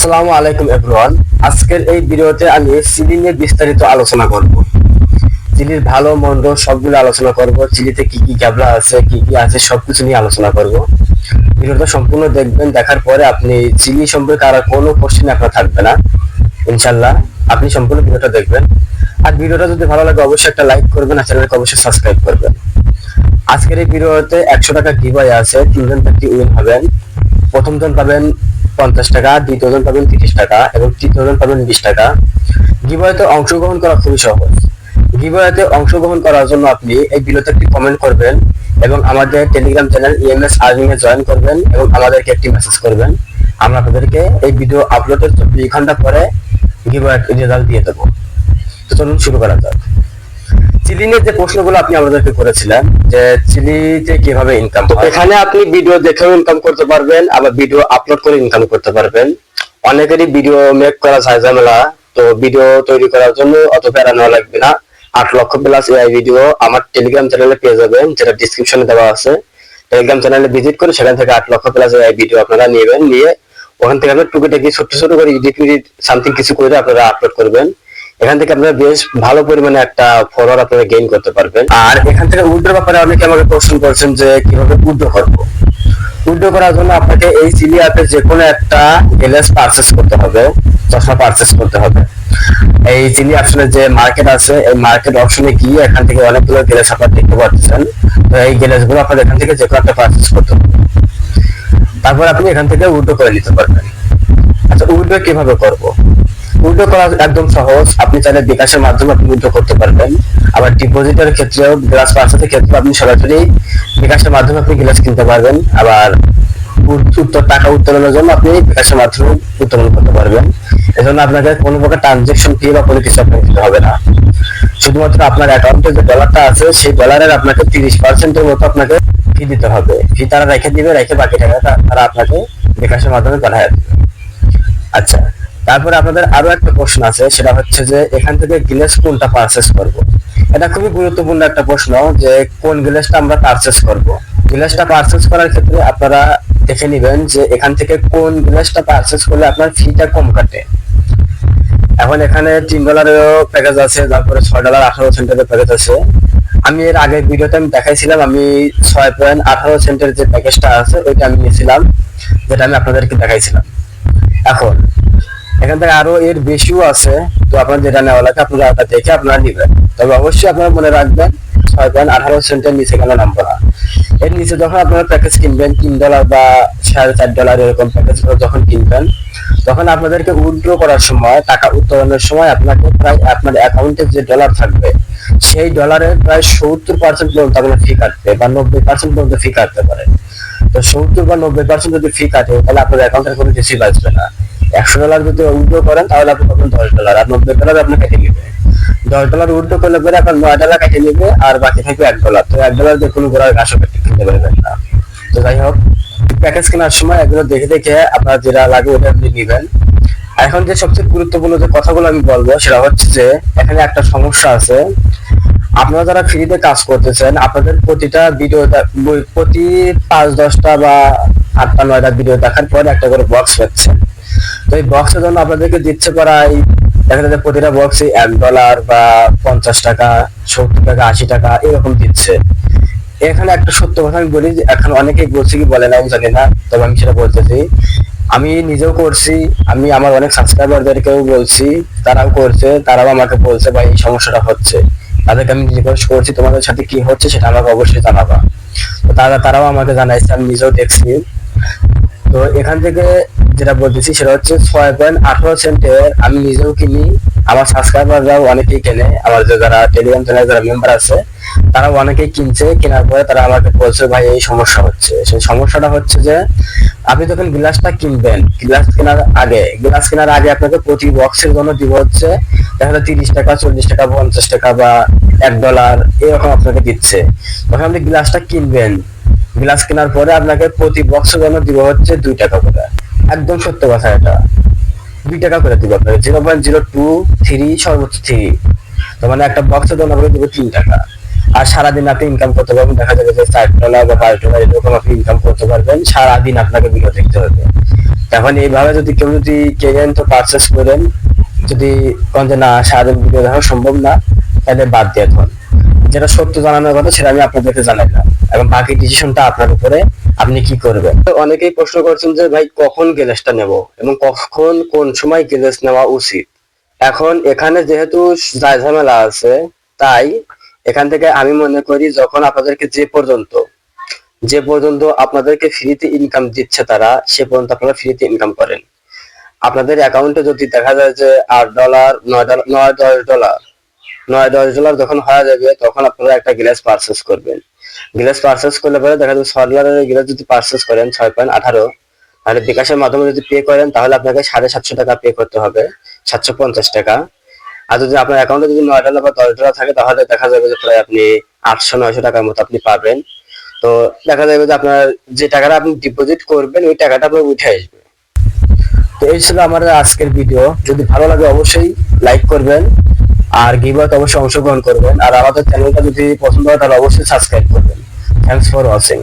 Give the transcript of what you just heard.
আসসালামু আলাইকুম এভরিওয়ান আজকের এই ভিডিওতে আমি চিলি নিয়ে বিস্তারিত আলোচনা করব। চিলির ভালো, মন্দ সবগুলো আলোচনা করব। চিলিতে কি কি ক্যাবলা আছে, কি কি আছে, সবকিছু নিয়ে আলোচনা করব। ভিডিওটা সম্পূর্ণ দেখবেন, দেখার পরে আপনি চিলি সম্পর্কে আর কোনো কোশ্চেন আপনার থাকবে না। ইনশাল্লাহ আপনি সম্পূর্ণ ভিডিওটা দেখবেন। আর ভিডিওটা যদি ভালো লাগে, অবশ্যই একটা লাইক করবেন আর চ্যানেলকে অবশ্যই সাবস্ক্রাইব করবেন। আজকের এই ভিডিওতে একশো টাকা গিভাই আছে। তিনজন ব্যক্তি উইন হবেন। প্রথম জন পাবেন পঞ্চাশ টাকা, দ্বিতীয় জন পাবেন তিরিশ টাকা এবং তৃতীয় জন পাবেন বিশ টাকা। গিবয়তে অংশগ্রহণ করা খুবই সহজ। গিবয়তে অংশগ্রহণ করার জন্য আপনি এই ভিডিওতে একটি কমেন্ট করবেন এবং আমাদের টেলিগ্রাম চ্যানেল ইএমএস আর্মিং এ জয়েন করবেন এবং আমাদেরকে একটি মেসেজ করবেন। আমরা আপনাদেরকে এই ভিডিও আপলোডের চব্বিশ ঘণ্টা পরে গিবয়ের রেজাল্ট দিয়ে দেবো। তো চলুন শুরু করা যাক। চিলিনের যে প্রশ্নগুলো আপনি আমাদেরকে করেছিলেন যে চিলিতে কীভাবে ইনকাম এখানে আপনি ভিডিও দেখেও ইনকাম করতে পারবেন আবার ভিডিও আপলোড করে ইনকাম করতে পারবেন। অনেকেরই ভিডিও মেক করা যায় ঝামেলা তো ভিডিও তৈরি করার জন্য অত প্যারা নেওয়া লাগবে না। আট লক্ষ প্লাস এআই ভিডিও আমার টেলিগ্রাম চ্যানেলে পেয়ে যাবেন যেটা ডিসক্রিপশনে দেওয়া আছে। টেলিগ্রাম চ্যানেলে ভিজিট করে সেখান থেকে আট লক্ষ প্লাস এআই ভিডিও আপনারা নেবেন নিয়ে ওখান থেকে আপনার টুকিটাকি ছোট ছোট করে এডিট সামথিং কিছু করে আপনারা আপলোড করবেন। এখান থেকে আপনারা বেশ ভালো পরিমাণে একটা ফলোয়ার আপনারা গেইন করতে পারবেন। আর এখান থেকে উইড্রো ব্যাপারে অনেকে আমাকে প্রশ্ন করছেন যে কীভাবে উইড্রো করব। উইড্রো করার জন্য আপনাকে এই সিলি অ্যাপে যে কোনো একটা গ্যালেস পারচেস করতে হবে, চশমা পারচেস করতে হবে। এই চিলি অপশনে যে মার্কেট আছে, এই মার্কেট অপশনে গিয়ে এখান থেকে অনেকগুলো গ্যালেস আপনারা দেখতে পাচ্ছেন তো এই গ্যালেসগুলো আপনার এখান থেকে যে কোনো একটা পারচেস করতে হবে। তারপর আপনি এখান থেকে উইড্রো করে নিতে পারবেন। আচ্ছা উইড্রো কীভাবে করব? উইড্রো করা একদম সহজ। আপনি চাইলে বিকাশের মাধ্যমে আপনি উইড্রো করতে পারবেন। আবার ডিপোজিটের ক্ষেত্রেও গ্লাস পার্সেসের ক্ষেত্রে আপনি সরাসরি বিকাশের মাধ্যমে আপনি গ্লাস কিনতে পারবেন। আবার উত্তর টাকা উত্তোলনের জন্য আপনি বিকাশের মাধ্যমে উত্তোলন করতে পারবেন। এজন্য আপনাকে কোনো প্রকার ট্রানজেকশন ফি বা কোনো কিছু আপনাকে দিতে হবে না। শুধুমাত্র আপনার অ্যাকাউন্টে যে ডলারটা আছে, সেই ডলারের আপনাকে তিরিশ পার্সেন্টের মতো আপনাকে ফি দিতে হবে। ফি তারা রেখে দিবে, রেখে বাকি টাকাটা তারা আপনাকে বিকাশের মাধ্যমে পাঠিয়ে আচ্ছা। তারপরে আপনাদের আরও একটা প্রশ্ন আছে, সেটা হচ্ছে যে এখান থেকে গ্লেস কোনটা পারচেস করব? এটা খুবই গুরুত্বপূর্ণ একটা প্রশ্ন যে কোন গ্লেসটা আমরা পারচেস করব? গ্লেসটা পারচেস করার ক্ষেত্রে আপনারা দেখে নেবেন যে এখান থেকে কোন গ্লেসটা পারচেস করলে আপনার ফিটা কম কাটে। এখন এখানে তিন ডলারেরও প্যাকেজ আছে, তারপরে ছয় ডলার আঠারো সেন্টের প্যাকেজ আছে। আমি এর আগের ভিডিওতে আমি দেখাইছিলাম, আমি ছয় পয়েন্ট আঠারো সেন্টের যে প্যাকেজটা আছে, ওইটা আমি নিয়েছিলাম, যেটা আমি আপনাদেরকে দেখাইছিলাম। এখন এখান থেকে আরও এর বেশিও আছে, তো আপনার যেটা নেওয়া লাগে আপনারা দেখে আপনারা নিবেন। তবে অবশ্যই আপনারা মনে রাখবেন, ছয় পয়েন্ট আঠারো সেন্টের নিচে কেন নামবো না। এর নিচে যখন আপনারা প্যাকেজ কিনবেন, তিন ডলার বা সাড়ে চার ডলার এরকম প্যাকেজ যখন কিনবেন, তখন আপনাদেরকে উইথড্র করার সময়, টাকা উত্তোলনের সময় আপনাকে প্রায় আপনার অ্যাকাউন্টে যে ডলার থাকবে, সেই ডলারের প্রায় সত্তর পার্সেন্ট পর্যন্ত আপনার ফি কাটবে বা নব্বই পার্সেন্ট পর্যন্ত ফি কাটতে পারে। তো সত্তর বা নব্বই পার্সেন্ট যদি ফি কাটে, তাহলে আপনার অ্যাকাউন্টের কোনো কিছুই বাঁচবে না। একশো ডলার যদি উইথড্র করেন, তাহলে আপনি পাবেন দশ ডলার আর নব্বই ডলার আপনি কেটে নেবে দশ ডলার উইথড্র করলে পরে আপনার নয় ডলার কেটে নেবে, আর বাকি থাকবে এক ডলার তো এক ডলার দিয়ে কোনো ঘোড়ার ঘাসও কিনতে পারবেন না। তো যাই হোক প্যাকেজ কেনার সময় এগুলো দেখে দেখে আপনার যেটা লাগে ওটা আপনি নেবেন। এখন যে সবচেয়ে গুরুত্বপূর্ণ যে কথাগুলো আমি বলব, সেটা হচ্ছে যে, এখানে একটা সমস্যা আছে। আপনারা যারা ফ্রিতে কাজ করতেছেন, আপনাদের প্রতিটা ভিডিও প্রতি পাঁচ, দশটা বা আটটা, নয়টা ভিডিও দেখার পর একটা করে বক্স পাচ্ছেন তো এই বক্সের জন্য আপনাদেরকে দিচ্ছে প্রায়, দেখা যাচ্ছে প্রতিটা বক্সে এক ডলার বা পঞ্চাশ টাকা, সত্তর টাকা, আশি টাকা এরকম দিচ্ছে। এখানে একটা সত্য কথা আমি বলি যে, এখন অনেকেই বলছে কি বলে না, আমি জানি না, তবে আমি সেটা বলতেছি আমি নিজেও করছি, আমি আমার অনেক সাবস্ক্রাইবারদেরকেও বলছি, তারাও করছে, তারাও আমাকে বলছে, ভাই, এই সমস্যাটা হচ্ছে। তাদেরকে আমি রিকোয়েস্ট করছি, তোমাদের সাথে কি হচ্ছে সেটা আমাকে অবশ্যই জানাবা। তো তারা, তারাও আমাকে জানাইছে, আমি নিজেও দেখছি। তো এখান থেকে যেটা বলতেছি সেটা হচ্ছে ছয় পয়েন্ট আঠারো সেন্টের আমি নিজেও কিনি, আমার সাবস্ক্রাইবাররাও অনেকেই কেনে, আমার যে যারা টেলিগ্রাম চ্যানেল যারা মেম্বার আছে তারা অনেকেই কিনছে, কেনার পরে তারা আমাকে বলছে, ভাই, এই সমস্যা হচ্ছে। সেই সমস্যাটা হচ্ছে যে, আপনি যখন গ্লাসটা কিনবেন গ্লাস কেনার আগে গ্লাস কেনার আগে আপনাকে প্রতি বক্সের জন্য দিব হচ্ছে, দেখা তিরিশ টাকা, চল্লিশ টাকা, পঞ্চাশ টাকা বা এক ডলার এরকম আপনাকে দিচ্ছে। তখন আপনি গ্লাসটা কিনবেন গ্লাস কেনার পরে আপনাকে প্রতি বক্সের জন্য দিব হচ্ছে দুই টাকা করে। একদম সত্য কথা এটা। দুই টাকা করে দিব আপনাকে zero point zero two three সর্বোচ্চ থ্রি তো মানে একটা বক্সের জন্য আপনাকে দিব তিন টাকা। আর সারাদিন আপনি ইনকাম করতে পারবেন, দেখা যাবে যে চার ডলার বা পাঁচ ডলার এরকম আপনি ইনকাম করতে পারবেন, সারাদিন আপনাকে ভিডিও দেখতে হবে। এখন এইভাবে যদি কেউ যদি কেনেন তো পারচেস করেন, যদি কোন যে না সারাদিন ভিডিও দেখা সম্ভব না, তাহলে বাদ দিয়ে থাকুন যেটা সত্য জানানোর কথা সেটা আমি আপনাদেরকে জানাইলাম। এবং বাকি ডিসিশনটা আপনার উপরে আপনি কি করবেন? অনেকেই প্রশ্ন করছেন যে, ভাই, কখন গ্যালেসটা নেব এবং কখন কোন সময় গ্যালেস নেওয়া উচিত? এখন এখানে যেহেতু ঝামেলা আছে, তাই এখান থেকে আমি মনে করি যখন আপনাদেরকে যে পর্যন্ত যে পর্যন্ত আপনাদেরকে ফ্রিতে ইনকাম দিচ্ছে তারা, সে পর্যন্ত আপনারা ফ্রিতে ইনকাম করেন। আপনাদের অ্যাকাউন্টে যদি দেখা যায় যে আট ডলার নয় ডলার নয় দশ ডলার নয় দশ ডলার যখন হয়ে যাবে, তখন আপনারা একটা গ্লাস পারচেস করবেন। গ্লাস পারচেস করলে পরে দেখা যাবে ছয় ডলারের গ্লাস যদি পারচেস করেন, ছয় পয়েন্ট আঠারো, তাহলে বিকাশের মাধ্যমে যদি পে করেন, তাহলে আপনাকে সাড়ে সাতশো টাকা পে করতে হবে, সাতশো পঞ্চাশ টাকা। আর যদি আপনার অ্যাকাউন্টে যদি নয় ডলার বা দশ ডলার থাকে, তাহলে দেখা যাবে যে প্রায় আপনি আটশো নয়শো টাকার মতো আপনি পাবেন। তো দেখা যাবে যে আপনার যে টাকাটা আপনি ডিপোজিট করবেন, ওই টাকাটা আপনার উঠে আসবে। তো এই ছিল আমার আজকের ভিডিও যদি ভালো লাগে অবশ্যই লাইক করবেন। আর গিভওয়েতে অবশ্যই অংশগ্রহণ করবেন। আর আমাদের চ্যানেলটা যদি পছন্দ হয় তাহলে অবশ্যই সাবস্ক্রাইব করবেন। Thanks for watching